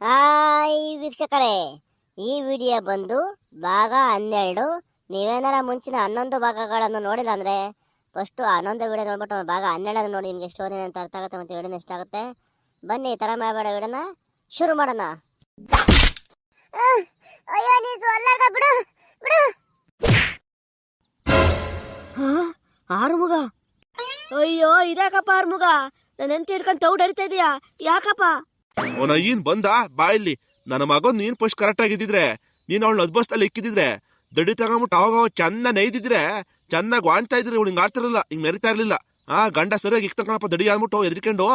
Hi ವೀಕ್ಷಕರೇ ಈ video ಬಂದು ಭಾಗ ಹನ್ನೆರಡು. ನೀವೇನಾರ ಮುಂಚಿನ ಹನ್ನೊಂದು ಭಾಗಗಳನ್ನು ನೋಡಿಲ್ಲ ಅಂದ್ರೆ ಫಸ್ಟು ಹನ್ನೊಂದು ವಿಡಿಯೋ ನೋಡ್ಬಿಟ್ಟು ಭಾಗ ಹನ್ನೆರಡನ್ನು ನೋಡಿ ನಿಮಗೆ ಸ್ಟೋರಿ ಅಂತ ಅರ್ಥ ಆಗುತ್ತೆ ಮತ್ತು ವಿಡಿಯೋನ ಇಷ್ಟ ಆಗುತ್ತೆ? ಬನ್ನಿ ಈ ತರ ಮಾಡಬೇಡ ವಿಡಿಯೋನ ಶುರು ಮಾಡೋಣ. ಅಯ್ಯೋ ನೀ ಬಿಡು ಬಿಡು. ಆರುಮುಗ? ಅಯ್ಯೋ ಇದ್ಯಾಕಪ್ಪ ಆರುಮುಗ? ನನ್ನ ಎಂತ ಹಿಡ್ಕೊಂಡು ತೌಡ್ ಹರಿತಾ ಇದೀಯಾ? ಯಾಕಪ್ಪ? ಅವನ ಈನ್ ಬಂದ? ಬಾಯಲ್ಲಿ ನನ್ನ ಮಗನ್ ನೀನ್ ಪಸ್ಟ್ ಕರೆಕ್ಟ್ ಆಗಿದ್ದಿದ್ರೆ ನೀನ್ ಅವಳ ಅದ್ಬಸ್ತಲ್ಲಿ ಇಕ್ಕಿದ್ರೆ ದಡಿ ತಗೊಂಬಿಟ್ಟು ಅವಾಗ ಅವಾಗ ಚೆನ್ನ ನೈದಿದ್ರೆ ಚೆನ್ನಾಗಿ ವಾಣ್ತಾ ಇದ್ರೆ ಹಿಂಗ್ ಆಡ್ತಿರಲಿಲ್ಲ ಹಿಂಗ್ ಮೆರಿತಾ ಇರ್ಲಿಲ್ಲ. ಆ ಗಂಡ ಸರಿಯಾಗಿ ಇಕ್ತಕಣಪ್ಪ ದಡಿ ಅಂದ್ಬಿಟ್ಟು ಎದ್ರಿಕೊಂಡು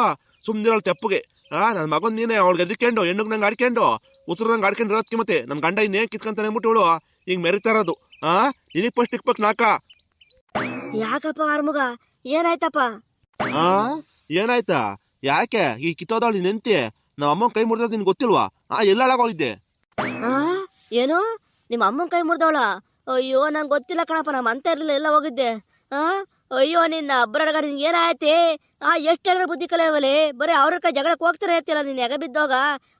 ಸುಮ್ನಿರಲ್ ತೆಪ್ಪಗೆ. ಆ ನನ್ನ ಮಗನ್ ನೀನೆ ಅವಳಿಗೆ ಎದ್ರಿಕೊಂಡು ಹೆಣ್ಣುಗ್ ನಂಗೆ ಆಡ್ಕೊಂಡು ಉಸಿರು ಆಡ್ಕೊಂಡು ಇರೋದಕ್ಕೆ ಮತ್ತೆ ನಮ್ಮ ಗಂಡ ಇನ್ನೇ ಕಿತ್ಕೊಂತಾನೆ ಅಂದ್ಬಿಟ್ಟು ಇವಳು ಹಿಂಗ್ ಮೆರಿತಾ ಇರೋದು. ಆ ನಿನಗ್ ಫಸ್ಟ್ ಇಕ್ಬೇಕು ನಾಕ. ಯಾಕಪ್ಪ ಆರ್ಮುಗ? ಏನಾಯ್ತಪ್ಪ? ಆ ಏನಾಯ್ತಾ? ಯಾಕೆ? ಈ ಕಿತ್ತೋದವಳು ನಿಂತಿ ನಮ್ಮ ಅಮ್ಮನ ಕೈ ಮುರಿದ ನಿನ್ಗೆ ಗೊತ್ತಿಲ್ವಾ? ಆ ಎಲ್ಲಾಳಾಗೋಗಿದ್ದೆ ಆ ಏನು? ನಿಮ್ಮ ಅಮ್ಮನ ಕೈ ಮುರಿದವಳ ಅಯ್ಯೋ ನಂಗೆ ಗೊತ್ತಿಲ್ಲ ಕಣಪ್ಪ ನಮ್ಮ ಅಂತ ಇರಲಿಲ್ಲ ಎಲ್ಲ ಹೋಗಿದ್ದೆ. ಆ ಅಯ್ಯೋ ನಿನ್ನ ಅಬ್ಬರಗ ನಿನ್ಗೆ ಏನಾಯ್ತಿ? ಆ ಎಷ್ಟು ಹೇಳಿದ್ರೆ ಬುದ್ಧಿ ಕಲಿಯವಲೆ ಬರೀ ಅವ್ರ ಕೈ ಜಗಳಕ್ಕೆ ಹೋಗ್ತಾರೆ ಇರ್ತಿಲ್ಲ ನೀನು ಎಗ ಬಿದ್ದೋಗ?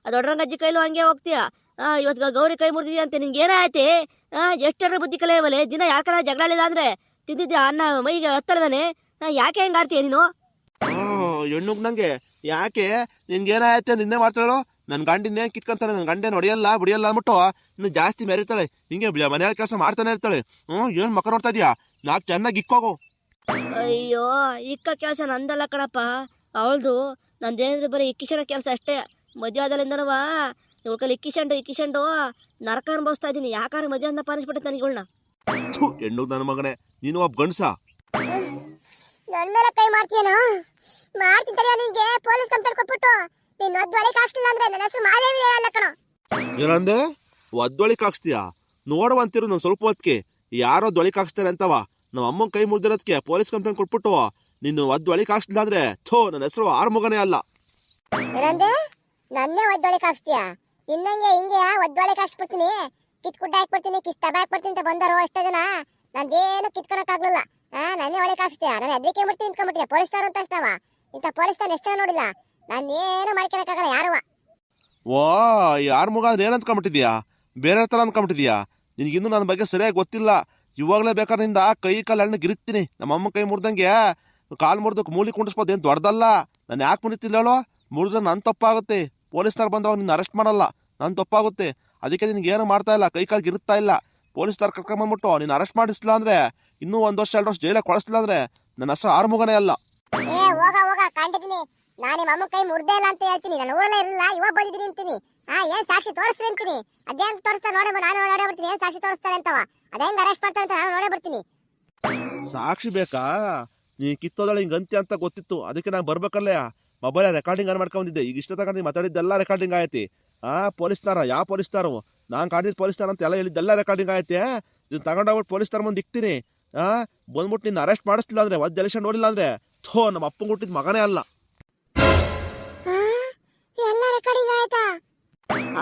ಆ ದೊಡ್ಡರಂಗಜ್ಜಿ ಕೈಲೂ ಹಂಗೆ ಹೋಗ್ತೀಯ? ಆ ಇವತ್ತು ಗೌರಿ ಕೈ ಮುರಿದಿದ್ಯಾ ಅಂತ ನಿನ್ಗೆ ಏನಾಯ್ತಿ? ಆ ಎಷ್ಟು ಹೇಳಿದ್ರೆ ಬುದ್ಧಿ ಕಲಿಯವಲೆ ದಿನ ಯಾರ ಕಲ ಜಗಳ ಆಡಿಲ್ಲ ಅಂದ್ರೆ ತಿಂದಿದ್ದೆ ಅನ್ನ ಮೈಗೆ ಹತ್ತಲ್ವೇನೆ? ಆ, ಯಾಕೆ ಹೆಂಗೆ ಆಡ್ತೀಯ ನೀನು? ಹೆಣ್ಣುಗ್ ನಂಗೆ. ಯಾಕೆ? ನಿನ್ಗೇನಾಯ್ತೆ ನಿನ್ನೆ ಮಾಡ್ತಾಳು? ನನ್ನ ಗಂಡಿನೇ ಕಿತ್ಕೊಂತಾನೆ? ನನ್ನ ಗಂಡೇನು ಹೊಡೆಯಲ್ಲ ಬಿಡಿಯಲ್ಲ ಅಂದ್ಬಿಟ್ಟು ಇನ್ನು ಜಾಸ್ತಿ ಮೆರಿತಾಳೆ. ಹಿಂಗೆ ಮನೆಯಲ್ಲಿ ಕೆಲಸ ಮಾಡ್ತಾನೆ ಇರ್ತಾಳೆ. ಹ್ಞೂ ಏನು ಮಕ್ಕ ನೋಡ್ತಾ ಇದೀಯಾ? ನಾಲ್ಕು ಚೆನ್ನಾಗಿ ಇಕ್ಕೋಗು. ಅಯ್ಯೋ ಇಕ್ಕ ಕೆಲಸ ನಂದಲ್ಲ ಕಣಪ್ಪ. ಅವಳ್ದು ನಂದೇನಿದ್ರೆ ಬರೀ ಇಕ್ಕಿಶಂಡ ಕೆಲಸ ಅಷ್ಟೇ. ಮದುವೆ ಆದಲ್ಲಿಂದನವ? ಇವಳ್ಕಲ್ಲಿ ಇಕ್ಕಿಶಂಡು ಇಕ್ಕಿಶಂಡು ನರಕ ಅನುಭವಿಸ್ತಾ ಇದ್ದೀನಿ. ಯಾಕಾರ ಮದುವೆ ಅಂತ ಪಾನಿಸ್ಬಿಟ್ಟೆ ಇವಳನ್ನ. ಹೆಣ್ಣು ನನ್ನ ಮಗನೇ. ನೀನು ಒಬ್ಬ ಗಂಡ್ಸ? ಮೇಲೆ ಕೈ ಮಾಡ್ತೀಯೇನೋ? ಮಾಡ್ತಿದ್ದಾರೆ ನಿನ್ಗೆ ಪೊಲೀಸ್ ಕಂಪ್ಲೇಂಟ್ ಕೊಟ್ಬಿಟ್ಟು ನೀನ್ ಒದ್ವಳಿಕ್ ಹಾಕ್ಸ್ಲಿಲ್ಲ ಅಂದ್ರೆ ನನ್ನ ಹೆಸರು ಮಾದೇವಿ ಅಲ್ಲ ಕಣೋ. ಏನಂದೆ? ಒದ್ದೊಳಿಕ್ ಹಾಕ್ಸ್ತೀಯಾ ನೋಡುವಂತಿರು ನಾನು ಸ್ವಲ್ಪ ಹೊತ್ತಿಗೆ. ಯಾರೋ ದೊಳಿಕ್ ಹಾಕ್ಸ್ತಾರೆ ಅಂತವ. ನಮ್ಮ ಅಮ್ಮನ ಕೈ ಮುರಿದಿರೋದಕ್ಕೆ ಪೊಲೀಸ್ ಕಂಪ್ಲೇಂಟ್ ಕೊಟ್ಬಿಟ್ಟು ನಿನ್ನ ಒದ್ದೊಳಿಕ್ ಹಾಕ್ಸ್ಲಿಲ್ಲ ಅಂದ್ರೆ ಥೋ ನನ್ನ ಹೆಸರು ಆರು ಮಗನೇ ಅಲ್ಲ. ಏನಂದೆ? ನನ್ನೇ ಒದ್ದೊಳಿಕ್ ಹಾಕ್ಸ್ತೀಯಾ ಇನ್ನಂಗೆ ಹಿಂಗೆ ಒದ್ದೊಳಿಕ್ ಹಾಕ್ಸ್ಬಿಡ್ತೀನಿ ಕಿತ್ ಗುಡ್ಡ ಹಾಕ್ಬಿಡ್ತೀನಿ ಕಿಸ್ ತಬ ಹಾಕ್ಬಿಡ್ತೀನಿ ಅಂತ ಬಂದರು ಅಷ್ಟೇ ಜನ. ನಂದೇನು ಕಿತ್ಕೊಳಕ್ ಆಗ್ಲಿಲ್ಲ ಹಾ ಒಳ್ಳೆ ಒಳಕ್ ಹಾಕ್ಸ್ತೀಯಾ ನಾನು ಹೆದರಿಕೆ ಬಿಡ್ತೀನಿ ನಿಂತ್ಕೊಂಡ್ಬಿಟ್ಟಿದ್ದೆ ಪೊಲೀಸ್ ಅಂತ ಅಷ್ಟವ. ಇಂಥ ಪೊಲೀಸ್ ಎಷ್ಟು ಜನ ನೋಡಿಲ್ಲ. ನಾನು ಏನು ಮಾಡ್ಕೊಳಕ್ಕಾಗಲ್ಲ ಯಾರುವ ಓ ಯಾರ ಮುಗ ಅಂದ್ರೆ ಏನು ಅಂದ್ಕೊಂಬಿಟ್ಟಿದ್ಯಾ ಬೇರೆ ಥರ ಅಂದ್ಕೊಂಬಿಟ್ಟಿದ್ಯಾ ನಿನಗಿನ್ನೂ ನನ್ನ ಬಗ್ಗೆ ಸರಿಯಾಗಿ ಗೊತ್ತಿಲ್ಲ. ಇವಾಗಲೇ ಬೇಕಾದ್ರೆ ನಿಂದ ಕೈ ಕಾಲು ಹಣ್ಣು ಗಿರಿತೀನಿ ನಮ್ಮ ಅಮ್ಮ ಕೈ ಮುರಿದಂಗೆ. ಕಾಲು ಮುರಿದಕ್ಕೆ ಮೂಲಿ ಕುಂಡಿಸ್ಬೋದು, ಏನು ದೊಡ್ಡದಲ್ಲ. ನಾನು ಯಾಕೆ ಮುರಿತಿಲ್ಲ ಹೇಳೋ? ಮುರಿದ್ರೆ ನನ್ನ ತಪ್ಪಾಗುತ್ತೆ. ಪೊಲೀಸ್ನವ್ರು ಬಂದವಾಗ ನಿನ್ನ ಅರೆಸ್ಟ್ ಮಾಡಲ್ಲ. ನನ್ನ ತಪ್ಪಾಗುತ್ತೆ. ಅದಕ್ಕೆ ನಿನಗೇನು ಏನು ಮಾಡ್ತಾ ಇಲ್ಲ? ಕೈ ಕಾಲು ಗಿರುತ್ತಾ ಇಲ್ಲ? ಪೊಲೀಸ್ನವ್ರು ಕರ್ಕೊಂಬಂದ್ಬಿಟ್ಟು, ನೀನು ಅರೆಸ್ಟ್ ಮಾಡಿಸ್ಲಿಲ್ಲ ಅಂದ್ರೆ? ಇನ್ನೂ ಒಂದು ವರ್ಷ ಎರಡು ವರ್ಷ ಜೈಲಾಗ ಕೊಡಿಸ್ಲಿಲ್ಲ ಅಂದ್ರೆ ನನ್ನ ಹೆಸರು ಆರು ಮಗನೇ ಅಲ್ಲ. ಏ ಹೋಗ ಹೋಗ ಕಂಡಿದ್ದೀನಿ ನಾನು ನಿಮ್ಮ ಅಮ್ಮ ಕೈ ಮುರ್ದೇ ಇಲ್ಲ ಅಂತ ಹೇಳ್ತೀನಿ. ನಾನು ಊರಲ್ಲೇ ಇರಲಿಲ್ಲ ಇವಾಗ ಬಂದಿದ್ದೀನಿ ಅಂತೀನಿ. ಹಾ ಏನ್ ಸಾಕ್ಷಿ ತೋರಿಸ್ರಿ ಅಂತೀನಿ. ಅದೇನ್ ತೋರಿಸ್ತಾರೆ ನೋಡೇ ಬ- ನಾನು ನೋಡೇ ಬರ್ತೀನಿ. ಏನ್ ಸಾಕ್ಷಿ ತೋರಿಸ್ತಾರೆ ಅಂತವ? ಅದೇಂಗ್ ಅರೆಸ್ಟ್ ಮಾಡ್ತಾರೆ ಅಂತ ನಾನು ನೋಡೇ ಬರ್ತೀನಿ. ಸಾಕ್ಷಿ ಬೇಕಾ? ನೀ ಕಿತ್ತೋದಳ ಹಿಂಗೆ ಅಂತ್ಯ ಅಂತ ಗೊತ್ತಿತ್ತು. ಅದಕ್ಕೆ ನಾನು ಬರ್ಬೇಕಲ್ಲೇ. ಮೊಬೈಲ್ ರೆಕಾರ್ಡಿಂಗ್ ಆನ್ ಮಾಡ್ಕೊಂಡಿದ್ದೆ ಈಗ ಇಷ್ಟ ತಗೊಂಡು ಮಾತಾಡಿದ್ದೆಲ್ಲ ರೆಕಾರ್ಡಿಂಗ್ ಆಯ್ತಿ. ಆ ಪೊಲೀಸ್ನಾರ ಯಾವ ಪೊಲೀಸ್ನಾರು ನಾನು ಪೊಲೀಸ್ ಪೊಲೀಸ್ನಾರ ಅಂತ ಎಲ್ಲ ಹೇಳಿದ್ದೆಲ್ಲ ರೆಕಾರ್ಡಿಂಗ್ ಆಯ್ತೆ? ಇದು ತಗೊಂಡೋಗ್ಬಿಟ್ಟು ಪೊಲೀಸ್ನಾರ ಮುಂದೆ ಇಕ್ತೀನಿ. ಆ ಬಂದ್ಬಿಟ್ಟು ನಿನ್ನ ಅರೆಸ್ಟ್ ಮಾಡಿಸ್ಲಿಲ್ಲ ಅಂದ್ರೆ ಒದ್ದು ಎಲೆಕ್ಷನ್ ನೋಡಿಲ್ಲ ಅಂದ್ರೆ ಥೋ ನಮ್ಮ ಅಪ್ಪ ಹುಟ್ಟಿದ ಮಗನೇ ಅಲ್ಲ. ಎಲ್ಲ ರೆಕಾರ್ಡಿಂಗ್ ಇದೊಂದು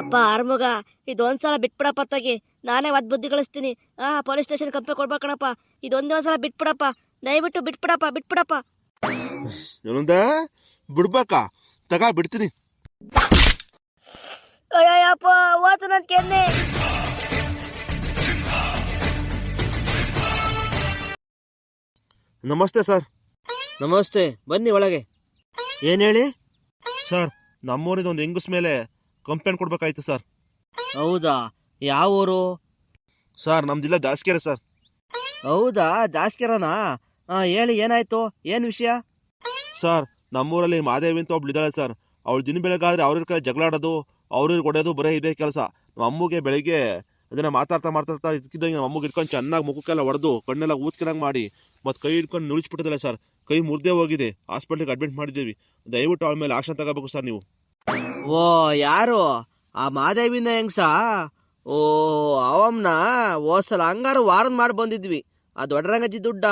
ಅಪ್ಪ ಆರ್ಮುಗ ಇದೊಂದ್ಸಲ ಬಿಟ್ಬಿಡಪ್ಪ ತಗಿ ನಾನೇ ಒದ್ ಬುದ್ಧಿ ಕಳಿಸ್ತೀನಿ. ಆ ಪೊಲೀಸ್ ಸ್ಟೇಷನ್ ಕಂಪೆ ಕೊಡ್ಬೇಕಣಪ್ಪ ಇದೊಂದೇ ಸಲ ಬಿಟ್ಬಿಡಪ್ಪ. ದಯವಿಟ್ಟು ಬಿಟ್ಬಿಡಪ್ಪ ಬಿಟ್ಬಿಡಪ್ಪ. ಬಿಡ್ಬೇಕ ಬಿಡ್ಬೇಕಾ? ತಗ ಬಿಡ್ತೀನಿ. ಅಯ್ಯಪ್ಪ ಓತು ನನ್ ಕೆನ್ನೆ. ನಮಸ್ತೆ ಸರ್. ನಮಸ್ತೆ ಬನ್ನಿ ಒಳಗೆ. ಏನು ಹೇಳಿ? ಸರ್ ನಮ್ಮೂರಿದ ಒಂದು ಹೆಂಗಸ್ ಮೇಲೆ ಕಂಪ್ಲೇಂಟ್ ಕೊಡ್ಬೇಕಾಯ್ತು ಸರ್. ಹೌದಾ? ಯಾವ ಊರು ಸರ್ ನಮ್ಮ ಜಿಲ್ಲೆ ದಾಸ್ಕೆರೆ ಸರ್. ಹೌದಾ? ದಾಸ್ಕೆರನಾ? ಹಾಂ ಹೇಳಿ ಏನಾಯ್ತು? ಏನು ವಿಷಯ? ಸರ್ ನಮ್ಮೂರಲ್ಲಿ ಮಾದೇವಿ ಅಂತ ಒಬ್ಳು ಇದ್ದಾಳೆ ಸರ್. ಅವಳು ದಿನ ಬೆಳಗಾದ್ರೆ ಅವ್ರ ಕೈ ಜಗಳಾಡೋದು ಅವ್ರಿಗೆ ಹೊಡೆಯೋದು ಬರೀ ಇದೇ ಕೆಲಸ. ನಮ್ಮ ಅಮ್ಮಗೆ ಬೆಳಿಗ್ಗೆ ಅದನ್ನ ಮಾತಾಡ್ತಾ ಮಾತಾಡ್ತಾ ಇದಕ್ಕಿದ್ದಂಗೆ ನಮ್ಮ ಅಮ್ಮಗೆ ಇಟ್ಕೊಂಡು ಚೆನ್ನಾಗಿ ಮುಖಕ್ಕೆಲ್ಲ ಹೊಡೆದು ಕಣ್ಣೆಲ್ಲ ಊದ್ಕೊಂಡಂಗೆ ಮಾಡಿ ಮತ್ತು ಕೈ ಹಿಡ್ಕೊಂಡು ನುಳಿಸ್ಬಿಟ್ಟಿದ್ದಲ್ಲ ಸರ್, ಕೈ ಮುರಿದೇ ಹೋಗಿದೆ. ಹಾಸ್ಪಿಟ್ಲಿಗೆ ಅಡ್ಮಿಟ್ ಮಾಡಿದ್ದೀವಿ. ದಯವಿಟ್ಟು ಅವಳ ಮೇಲೆ ಆಕ್ಷನ್ ತಗೋಬೇಕು ಸರ್ ನೀವು. ಓ, ಯಾರು? ಆ ಮಾದೇವಿನ ಹೆಂಗ್ಸ? ಓ, ಅವಮ್ನ ಸಲ ಹಂಗಾರು ವಾರನ್ ಮಾಡಿ ಬಂದಿದ್ವಿ. ಆ ದೊಡ್ಡರಂಗಜ್ಜಿ ದುಡ್ಡ?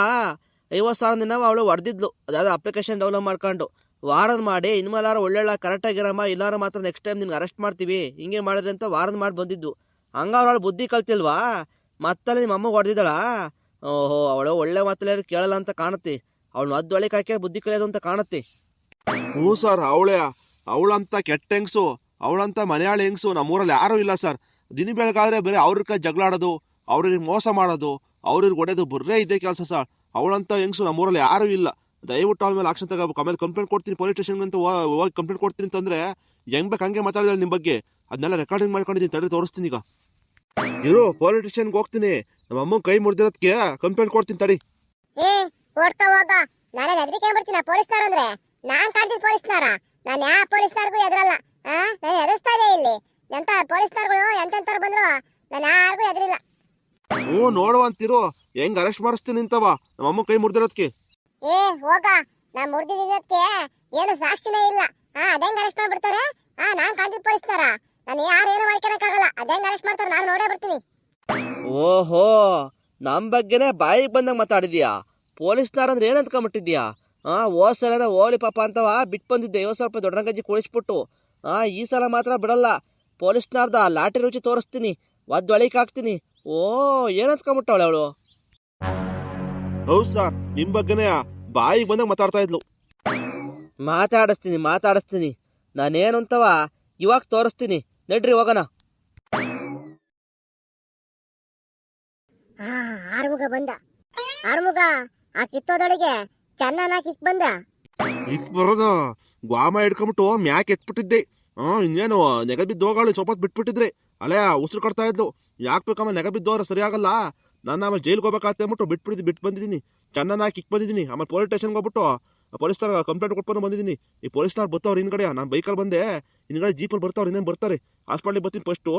ಐವತ್ತು ಸಾವಿರ ದಿನ ಅವಳು ಹೊಡೆದಿದ್ಲು ಅದಾದ ಅಪ್ಲಿಕೇಶನ್ ಡೆವಲಪ್ ಮಾಡ್ಕೊಂಡು. ವಾರನ್ ಮಾಡಿ ಇನ್ಮೇಲಾರ ಒಳ್ಳೆಲ್ಲ ಕರೆಕ್ಟಾಗಿರಮ್ಮ ಇಲ್ಲಾರ ಮಾತ್ರ ನೆಕ್ಸ್ಟ್ ಟೈಮ್ ನಿನ್ಗೆ ಅರೆಸ್ಟ್ ಮಾಡ್ತೀವಿ. ಹಿಂಗೆ ಮಾಡಿದ್ರೆ ಅಂತ ವಾರನ್ ಮಾಡಿ ಬಂದಿದ್ದು. ಹಂಗಾರು ಅವಳು ಬುದ್ಧಿ ಕಲ್ತಿಲ್ವಾ? ಮತ್ತಲ್ಲಿ ನಿಮ್ಮ ಅಮ್ಮಗೆ ಹೊಡೆದಿದ್ದಾಳ? ಓಹೋ, ಅವಳು ಒಳ್ಳೆ ಮಾತಲ್ಲಿ ಕೇಳಲ್ಲ ಅಂತ ಕಾಣುತ್ತೆ. ಅವಳು ಒಳ್ಳೆ ಹಾಕಿ ಬುದ್ಧಿ ಕಲಿಯೋದು ಅಂತ ಕಾಣುತ್ತೆ. ಹ್ಞೂ ಸರ್, ಅವಳೇ. ಅವಳಂತ ಕೆಟ್ಟ ಹೆಂಗ್ಸು, ಅವಳಂತ ಮನೆಯಾಳ ಹೆಂಗ್ಸು ನಮ್ಮೂರಲ್ಲಿ ಯಾರೂ ಇಲ್ಲ ಸರ್. ದಿನ ಬೆಳಗಾದ್ರೆ ಬರೀ ಅವ್ರ ಕೈ ಜಗಳಾಡೋದು, ಅವ್ರಿಗೆ ಮೋಸ ಮಾಡೋದು, ಅವ್ರಿಗೆ ಹೊಡೆದು ಬುರ್ರೆ ಇದೆ ಕೆಲಸ ಸರ್. ಅವಳಂತ ಹೆಂಗ್ಸು ನಮ್ಮೂರಲ್ಲಿ ಯಾರೂ ಇಲ್ಲ. ದಯವಿಟ್ಟು ಅವಳ ಮೇಲೆ ಆಕ್ಷನ್ ತಗೋಬೇಕು. ಆಮೇಲೆ ಕಂಪ್ಲೇಂಟ್ ಕೊಡ್ತೀನಿ ಪೊಲೀಸ್ ಸ್ಟೇಷನ್ಗೆ ಅಂತ ಹೋಗಿ ಕಂಪ್ಲೇಂಟ್ ಕೊಡ್ತೀನಿ ಅಂತಂದ್ರೆ ಹೆಂಗ್ ಬೇಕು ಹಂಗೆ ಮಾತಾಡಿದ್ರೆ ನಿಮ್ಮ ಬಗ್ಗೆ. ಅದನ್ನೆಲ್ಲ ರೆಕಾರ್ಡಿಂಗ್ ಮಾಡ್ಕೊಂಡಿದ್ದೀನಿ ತಡೆ ತೋರಿಸ್ತೀನಿ ಈಗ. ಇರು ಪೊಲೀಸ್ ಸ್ಟೇಷನ್ಗೆ ಹೋಗ್ತೀನಿ. ನಮ್ಮ ಅಮ್ಮ ಕೈ ಮುರಿದಿರೋದಕ್ಕೆ ಕಂಪ್ಲೇಂಟ್ ಕೊಡ್ತೀನಿ ತಡಿ. ಏ ಓಡ್ತಾ ಹೋಗ ನಾನೇ ಹೆದರಿಕೆ ಬರ್ತೀನಿ ಪೊಲೀಸ್ನಾರ ಅಂದ್ರೆ. ನಾನ್ ಕಾಣ್ತೀನಿ ಪೊಲೀಸ್ನಾರ ನಾನು ಯಾವ ಪೊಲೀಸ್ನಾರ್ಗೂ ಎದುರಲ್ಲ. ಆ ನಾನು ಎದುರಿಸ್ತಾ ಇದೆ ಇಲ್ಲಿ. ಎಂತ ಪೊಲೀಸ್ನಾರ್ಗಳು ಎಂತೆಂತವ್ರು ಬಂದ್ರು? ನಾನು ಯಾರಿಗೂ ಎದುರಿಲ್ಲ. ಹ್ಞೂ ನೋಡುವಂತಿರು ಹೆಂಗ್ ಅರೆಸ್ಟ್ ಮಾಡಿಸ್ತೀನಿ ನಿಂತವ? ನಮ್ಮ ಅಮ್ಮ ಕೈ ಮುರಿದಿರೋದಕ್ಕೆ ಏ ಹೋಗ. ನಾ ಮುರಿದಿದ್ದಕ್ಕೆ ಏನು ಸಾಕ್ಷಿನೇ ಇಲ್ಲ. ಹಾ ಅದೇ ಅರೆಸ್ಟ್ ಮಾಡ್ಬಿಡ್ತಾರೆ? ಹಾ ನಾನ್ ಕಾಣ್ತಿದ್ ಪೊಲೀಸ್ನವರ. ನಾನು ಯಾರು ಏನು ಮಾಡ್ಕೊಳಕ್ಕಾಗಲ್ಲ. ಅದೇಂಗ್ ಅರೆಸ್ಟ್ ಮಾಡ್ತಾರೆ ನಾನು ನೋಡೇ ಬರ್ತೀನಿ. ಓಹೋ ನಮ್ಮ ಬಗ್ಗೆನೇ ಬಾಯಿಗೆ ಬಂದಂಗೆ ಮಾತಾಡಿದ್ಯಾ? ಪೊಲೀಸ್ನಾರಂದ್ರೆ ಅಂದ್ರೆ ಏನು ಅಂದ್ಕೊಂಬಿಟ್ಟಿದ್ಯಾ ಹಾಂ ಓ ಸಲ ಓಲಿ ಪಾಪ ಅಂತವ ಬಿಟ್ಟು ಬಂದಿದ್ದೆ ಐವತ್ತು ಸಾವಿರ ರೂಪಾಯಿ ದೊಡ್ಡರಂಗಜ್ಜಿ ಕುಳಿಸ್ಬಿಟ್ಟು ಹಾಂ ಈ ಸಲ ಮಾತ್ರ ಬಿಡಲ್ಲ. ಪೊಲೀಸ್ನಾರ್ದ ಲಾಟ್ರಿ ರುಚಿ ತೋರಿಸ್ತೀನಿ ಒದ್ದು ಒಳಿಕ್ ಹಾಕ್ತೀನಿ. ಓ ಏನು ಅಂದ್ಕೊಂಬಿಟ್ಟವಳೆ ಅವಳು? ಹೌದು ಸರ್ ನಿಮ್ಮ ಬಗ್ಗೆನೇ ಬಾಯಿಗೆ ಬಂದಾಗ ಮಾತಾಡ್ತಾ ಇದ್ಲು. ಮಾತಾಡಿಸ್ತೀನಿ ಮಾತಾಡಿಸ್ತೀನಿ. ನಾನೇನು ಅಂತವ? ಇವಾಗ ತೋರಿಸ್ತೀನಿ. ನಡ್ರಿ ಹೋಗೋಣ. ಆರ್ಮುಗ ಬಂದ. ಆರ್ಮುಗ ಆ ಕಿತ್ತೋದೊಳಗೆ ಚೆನ್ನಾಗಿ ಕಿಕ್ ಬಂದ. ಇಕ್ ಬರೋದು? ಗ್ವಾಮ ಹಿಡ್ಕೊಂಬಿಟ್ಟು ಮ್ಯಾಕ್ ಎತ್ಬಿಟ್ಟಿದ್ದೆ. ಹಾ ಇನ್ನೇನು ನೆಗ ಬಿದ್ದು ಹೋಗಾಳು ಸ್ವಲ್ಪ ಅಲೆ ಬಿಟ್ಬಿಟ್ಟಿದ್ರೆ. ಅಲ್ಲೇ ಉಸಿರು ಕಟ್ತಾ ಇದ್ಲು. ಯಾಕೆ ಬೇಕಮ್ಮ ನೆಗ ಬಿದ್ದೋರ ಸರಿಯಾಗಲ್ಲ ಆಗಲ್ಲ? ನಾನು ಆಮೇಲೆ ಜೈಲ್ಗೆ ಹೋಗ್ಬೇಕಾಗ್ತದೆ ಅಂದ್ಬಿಟ್ಟು ಬಿಟ್ಬಿಟ್ಟಿದ್ದು ಬಿಟ್ಟು ಬಂದಿದ್ದೀನಿ ಚೆನ್ನಾಗಿ ಕಿಕ್ ಬಂದಿದ್ದೀನಿ. ಆಮೇಲೆ ಪೊಲೀಸ್ ಸ್ಟೇಷನ್ಗೆ ಹೋಗ್ಬಿಟ್ಟು ಪೊಲೀಸ್ನವ್ರ ಕಂಪ್ಲೇಂಟ್ ಕೊಟ್ಕೊಂಡು ಬಂದಿದ್ದೀನಿ. ಈ ಪೊಲೀಸ್ನವ್ರು ಬರ್ತಾವ್ರು ಹಿಂದ್ಗಡೆ ನಾನು ಬೈಕಲ್ಲಿ ಬಂದೆ. ಹಿಂದ್ಗಡೆ ಜೀಪಲ್ಲಿ ಬರ್ತಾವ್ರು ಇನ್ನೇನು ಬರ್ತಾರೆ? ಹಾಸ್ಪಿಟ್ಲಿಗೆ ಬರ್ತೀನಿ ಫಸ್ಟು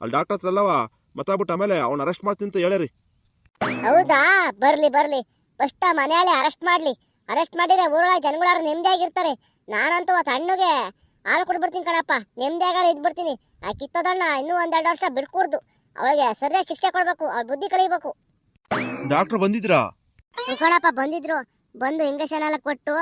ಅಲ್ಲಿ ಡಾಕ್ಟರ್ ಹತ್ರ ಅಲ್ಲವ. ಮತ್ತಾಗ್ಬಿಟ್ಟು ಆಮೇಲೆ ಅವ್ನು ಅರೆಸ್ಟ್ ಮಾಡ್ತೀನಿ ಅಂತ ಹೇಳ್ಯಾರಿ. ಹೌದಾ? ಬರ್ಲಿ ಬರ್ಲಿ. ಫಸ್ಟ್ ಮನೆಯಲ್ಲಿ ಅರೆಸ್ಟ್ ಮಾಡ್ಲಿ. ಅರೆಸ್ಟ್ ಮಾಡಿದ್ರೆ ಊರೊಳಗೆ ಜನಗಳಾರು ನೆಮ್ಮದಿಯಾಗಿರ್ತಾರೆ. ನಾನಂತೂ ಅದು ತಣ್ಣಗೆ ಹಾಲು ಕೊಟ್ಬಿಡ್ತೀನಿ ಕಣಪ್ಪ. ನೆಮ್ಮದಿಯಾಗಾರ ಇದ್ಬಿಡ್ತೀನಿ. ಆ ಕಿತ್ತೋದಣ್ಣ ಇನ್ನೂ ಒಂದೆರಡು ವರ್ಷ ಬಿಡ್ಕೂಡ್ದು. ಅವಳಿಗೆ ಸರಿಯಾಗಿ ಶಿಕ್ಷೆ ಕೊಡ್ಬೇಕು. ಅವ್ಳ ಬುದ್ಧಿ ಕಲಿಬೇಕು. ಡಾಕ್ಟರ್ ಬಂದಿದ್ರಾ ಕಣಪ್ಪ ಬಂದಿದ್ರು. ಬಂದು ಇಂಜೆಕ್ಷನ್ ಎಲ್ಲ ಕೊಟ್ಟು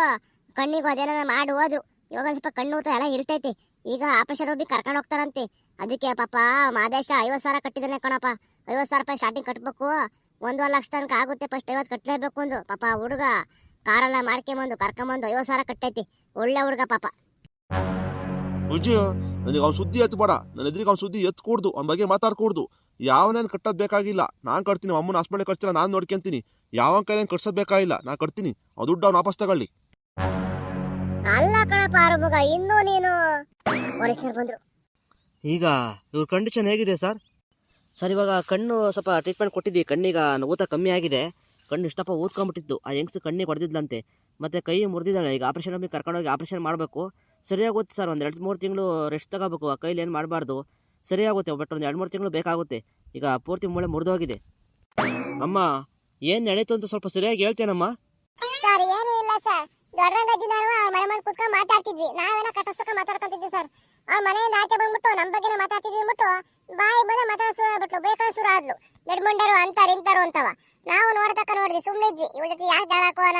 ಕಣ್ಣಿಗೆ ಅದೇನ ಮಾಡಿ ಹೋದ್ರು. ಇವಾಗ ಸ್ವಲ್ಪ ಕಣ್ಣು ಊತ ಎಲ್ಲ ಇರ್ತೈತಿ. ಈಗ ಆಪರೇಷನ್ ಹೋಗಿ ಕರ್ಕೊಂಡು ಹೋಗ್ತಾರಂತೆ. ಅದಕ್ಕೆ ಪಾಪ ಮಾದೇಶ ಐವತ್ತು ಸಾವಿರ ಕಟ್ಟಿದ್ದಾನೆ ಕಣಪ್ಪ. ಐವತ್ತು ಸಾವಿರ ರೂಪಾಯಿ ಸ್ಟಾರ್ಟಿಂಗ್ ಕಟ್ಟಬೇಕು ಒಂದೂವರೆ ಲಕ್ಷ ತನಕ ಆಗುತ್ತೆ ಫಸ್ಟ್ ಐವತ್ತು ಕಟ್ಟಲೇಬೇಕು ಅಂದ್ರು. ಪಾಪ ಹುಡುಗ ಕಾರೆಲ್ಲ ಮಾಡ್ಕೊಂಬಂದು, ಕರ್ಕೊಂಬಂದು ಐವತ್ತು ಸಾವಿರ ಕಟ್ಟೈತಿ. ಒಳ್ಳೆ ಹುಡುಗ ಪಾಪ. ಅಜ್ಜಿ ನನಗೆ ಅವ್ನು ಸುದ್ದಿ ಎತ್ತಬೇಡ ನನ್ನ ಎದುರಿಗೆ ಅವ್ನು ಸುದ್ದಿ ಎತ್ ಕೂಡ್ದು. ಅವ್ನ ಬಗ್ಗೆ ಮಾತಾಡ್ಕೂಡ್ದು. ಯಾವನೇನು ಕಟ್ಟೋದು ಬೇಕಾಗಿಲ್ಲ. ನಾನು ಕಟ್ತೀನಿ ಅಮ್ಮನ ಹಾಸ್ಪಿಟ್ಲಿಗೆ ಕಟ್ತೀನಿ ನಾನು ನೋಡ್ಕೊಂತೀನಿ. ಯಾವ ಕೈಲೇನು ಕಟ್ಸೋದು ಬೇಕಾಗಿಲ್ಲ. ನಾನು ಕಟ್ತೀನಿ. ಆ ದುಡ್ಡು ಅವ್ನು ವಾಪಸ್ ತಗೊಳ್ಳಿ. ಅಲ್ಲ ಕಣಪ್ಪ ಆರುಮುಗ ಇನ್ನು ನೀನು ಪೊಲೀಸ್ನವ್ರು ಬಂದ್ರು. ಈಗ ಇವ್ರ ಕಂಡೀಷನ್ ಹೇಗಿದೆ ಸರ್ ಸರ್ ಇವಾಗ ಕಣ್ಣು ಸ್ವಲ್ಪ ಟ್ರೀಟ್ಮೆಂಟ್ ಕೊಟ್ಟಿದ್ದೀವಿ ಕಣ್ಣಿಗ ಊತ ಕಮ್ಮಿ ಆಗಿದೆ. ಕಣ್ಣು ಇಷ್ಟಪ್ಪ ಊದ್ಕೊಂಡ್ಬಿಟ್ಟಿದ್ದು ಆ ಹೆಂಗ್ಸು ಕಣ್ಣಿಗೆ ಹೊಡೆದಿದ್ಲಂತೆ. ಮತ್ತೆ ಕೈ ಮುರಿದಿದ್ದಾಳೆ. ಈಗ ಆಪ್ರೇಷನ್ ರೂಮಿಗೆ ಕರ್ಕೊಂಡೋಗಿ ಆಪ್ರೇಷನ್ ಮಾಡಬೇಕು. ಸರಿಯಾಗುತ್ತೆ ಸರ್ ಒಂದು ಎರಡು ಮೂರು ತಿಂಗಳು ರೆಸ್ಟ್ ತಗೋಬೇಕು. ಆ ಕೈಲಿ ಏನು ಮಾಡಬಾರ್ದು. ಸರಿಯಾಗುತ್ತೆ ಬಟ್ ಒಂದು ಎರಡು ಮೂರು ತಿಂಗಳು ಬೇಕಾಗುತ್ತೆ. ಈಗ ಪೂರ್ತಿ ಮೂಳೆ ಮುರಿದೋಗಿದೆ. ಅಮ್ಮ ಏನು ನಡೀತು ಅಂತ ಸ್ವಲ್ಪ ಸರಿಯಾಗಿ ಹೇಳ್ತೇನಮ್ಮ? ಸರ್, ಏನು ಇಲ್ಲ ಸರ್. ದೊಡ್ಡರಂಗಜ್ಜಿ ನಾನು ಅವ್ರ ಮನೆ ಮುಂದೆ ಕುತ್ಕೊಂಡು ಮಾತಾಡ್ತಿದ್ವಿ. ನಾವೇನೋ ಕಟಸ್ಕ ಮಾತಾಡ್ಕೊಂತಿದ್ವಿ ಸರ್. ಅವ್ರ ಮನೆಯಿಂದ ಆಚೆ ಬಂದ್ಬಿಟ್ಟು ನಮ್ಮ ಬಗ್ಗೆನೇ ಮಾತಾಡ್ತಿದ್ವಿ ಅಂದ್ಬಿಟ್ಟು ಬಾಯಿ ಬಂದ ಮಾತಾಡ ಶುರು ಆಗ್ಬಿಟ್ಲು. ಬೇಕಾದ್ರೆ ಶುರು ಆದ್ಲು ನೆಡ್ಮುಂಡರು ಅಂತಾರೆ ಇಂತಾರು ಅಂತವ. ನಾವು ನೋಡ್ತಕ್ಕ ನೋಡಿದ್ವಿ ಸುಮ್ಮನೆ ಇದ್ವಿ. ಇವಳ ಜೊತೆ ಯಾಕೆ ಜಾಳ ಹಾಕೋಣ?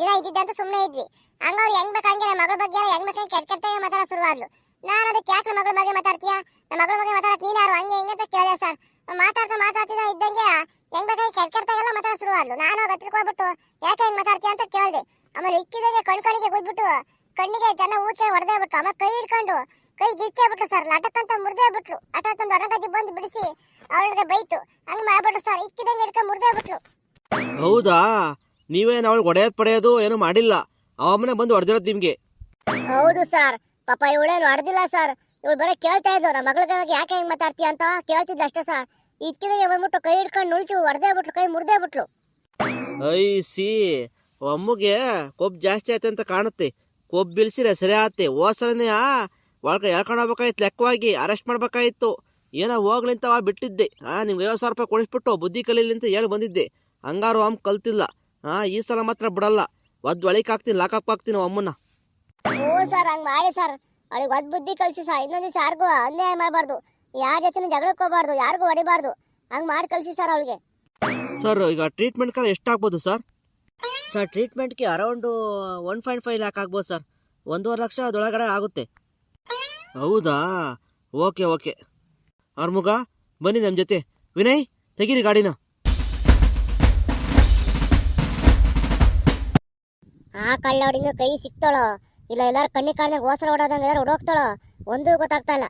ದಿನ ಇದ್ದಿದ್ದೆ ಅಂತ ಸುಮ್ಮನೆ ಇದ್ವಿ. ಹಂಗ ಅವ್ರು ಹೆಂಗ್ ಬೇಕಂಗೆ ನಮ್ಮ ಮಗಳ ಬಗ್ಗೆ ಹೆಂಗ್ ಬೇಕಂಗೆ ಕೆಟ್ಟ ಕೆಟ್ಟ ಮಾತಾಡ ಶುರು ಆದ್ಲು ನಾನು ಅದಕ್ಕೆ ಯಾಕೆ ಮಗಳ ಬಗ್ಗೆ ಮಾತಾಡ್ತೀಯಾ? ನಮ್ಮ ಮಗಳ ಬಗ್ಗೆ ಮಾತಾಡಕ್ ನೀನ್ ಯಾರು? ಹಂಗೆ ಹಿಂಗೆ ಅಂತ ಕೇಳಿದೆ ಸರ್. ಮಾತಾಡ್ತಾ ಮಾತಾಡ್ತಿದ್ದ ಇದ್ದಂಗೆ ಹೆಂಗ್ ಬೇಕಾಗಿ ಕೆಟ್ಟ ಕೆಟ್ಟಗೆಲ್ಲ ಮಾತಾಡ ಶುರು ಆದ್ಲು. ನಾನು ಹತ್ರಕ್ಕೆ ಹೋಗ್ಬಿಟ್ಟು ಯಾಕೆ ಹಿಂಗ್ ಮಾತಾಡ್ತೀಯ? ಅಂತ ಕೇಳಿದೆ. ಆಮೇಲೆ ಇಕ್ಕಿದಂಗೆ ಕಣ್ ಕಣಿಗೆ ಕೂದ್ಬಿಟ್ಟು ಕಣ್ಣಿಗೆ ಜನ ಊದ್ಕೆ ಹೊಡೆದೇ ಬಿಟ್ಟು ಆಮೇಲೆ ಕೈ ಹಿಡ್ಕೊಂಡು ಕೈ ಗಿಚ್ಚೇ ಬಿಟ್ಟು ಸರ್. ಲಟಕ್ ಅಂತ ಮುರಿದೇ ಬಿಟ್ಲು. ಹಠಾತ್ ತಂದು ಹೊರಗಜ್ಜಿ ಬಂದು ಬಿಡಿಸಿ ಅವಳಿಗೆ ಬೈತು. ಹಂಗ್ ಮಾಡ್ಬಿಟ್ರು ಸರ್. ಇಕ್ಕಿದಂಗೆ ಹಿಡ್ಕೊಂಡು ಮುರಿದೇ ಬಿಟ್ಲು. ಹೌದಾ? ನೀವೇನು ಅವಳು ಹೊಡೆಯೋದು ಪಡೆಯೋದು ಏನು ಮಾಡಿಲ್ಲ. ಅವಮ್ಮನೆ ಬಂದು ಹೊಡೆದಿರೋದು ನಿಮಗೆ. ಹೌದು ಸರ್. ಪಾಪ ಇವಳೇನು ಹೊಡೆದಿಲ್ಲ ಸರ್. ಇವಳು ಬರೀ ಕೇಳ್ತಾ ಇದ್ದು ನಮ್ಮ ಮಗಳ ಯಾಕೆ ಹೆಂಗೆ ಮಾತಾಡ್ತೀಯ ಅಂತ? ಕೇಳ್ತಿದ್ದ ಅಷ್ಟೇ ಸರ್ ಇಕ್ಕಿದಂಗೆ ಬಂದ್ಬಿಟ್ಟು ಕೈ ಹಿಡ್ಕೊಂಡು ನುಳ್ಚು ಹೊಡೆದೇ ಬಿಟ್ಲು ಕೈ ಮುರಿದೇ ಬಿಟ್ಲು. ಐ ಸಿ ಅಮ್ಮಗೆ ಕೊಬ್ಬು ಜಾಸ್ತಿ ಆಯ್ತು ಅಂತ ಕಾಣುತ್ತೆ. ಕೊಬ್ಬು ಬೀಳ್ಸಿರೆ ಸರಿ ಆತ್ತೆ. ಆ ಒಳಗೆ ಎಳ್ಕೊಂಡು ಹೋಗ್ಬೇಕಾಯ್ತು ಲೆಕ್ಕವಾಗಿ ಅರೆಸ್ಟ್ ಮಾಡ್ಬೇಕಾಯಿತ್ತು ಏನೋ ಹೋಗ್ಲಿ ಅಂತ ಅವ ಬಿಟ್ಟಿದ್ದೆ. ಹಾಂ ನಿಮ್ಗೆ ಐವತ್ತು ಸಾವಿರ ರೂಪಾಯಿ ಕೊಡಿಸ್ಬಿಟ್ಟು ಬುದ್ಧಿ ಕಲೀಲಿ ಅಂತ ಹೇಳಿ ಬಂದಿದ್ದೆ. ಹಂಗಾರು ಅಮ್ಮ ಕಲ್ತಿಲ್ಲ. ಹಾಂ ಈ ಸಲ ಮಾತ್ರ ಬಿಡಲ್ಲ. ಒದ್ದು ಒಳಿಕ್ ಹಾಕ್ತೀನಿ ಲಾಕಪ್ ಹಾಕ್ತೀನಿ ಅಮ್ಮನ್ನ. ಹ್ಞೂ ಸರ್ ಹಂಗೆ ಮಾಡಿ ಸರ್. ಅವಳಿಗೆ ಒದ್ ಬುದ್ಧಿ ಕಲಿಸಿ ಸರ್ ಇನ್ನೊಂದು ದಿವಸ ಯಾರಿಗೂ ಅನ್ಯಾಯ ಮಾಡಬಾರ್ದು. ಯಾರ ಜೊತೆ ಜಗಳಕ್ಕೆ ಹೋಗಬಾರ್ದು ಯಾರಿಗೂ ಹೊಡಿಬಾರ್ದು. ಹಂಗೆ ಮಾಡಿ ಕಳಿಸಿ ಸರ್ ಅವಳಿಗೆ. ಸರ್ ಈಗ ಟ್ರೀಟ್ಮೆಂಟ್ ಕಾಲ ಎಷ್ಟಾಗ್ಬೋದು sir? Sir ಟ್ರೀಟ್ಮೆಂಟ್ಗೆ around one point five lakh ಆಗ್ಬೋದು ಸರ್. ಒಂದೂವರೆ ಲಕ್ಷ ಅದೊಳಗಡೆ ಆಗುತ್ತೆ. ಹೌದಾ? Okay okay. ಮಗ ಬನ್ನಿ ನಮ್ಮ ಜೊತೆ. ವಿನಯ್ ತೆಗೀರಿ ಗಾಡಿನ. ಆ ಕಳ್ಳೋಡಿನ ಕೈ ಸಿಕ್ತಾಳೋ. ಇಲ್ಲ ಎಲ್ಲಾರು ಕಣ್ಣಿ ಕಾಣ್ದಾಗ ಓಸರ ಓಡೋದಂಗ ಎಲ್ಲಾರು ಓಡೋಗ್ತಾಳೋ? ಒಂದೂ ಗೊತ್ತಾಗ್ತಾ ಇಲ್ಲ.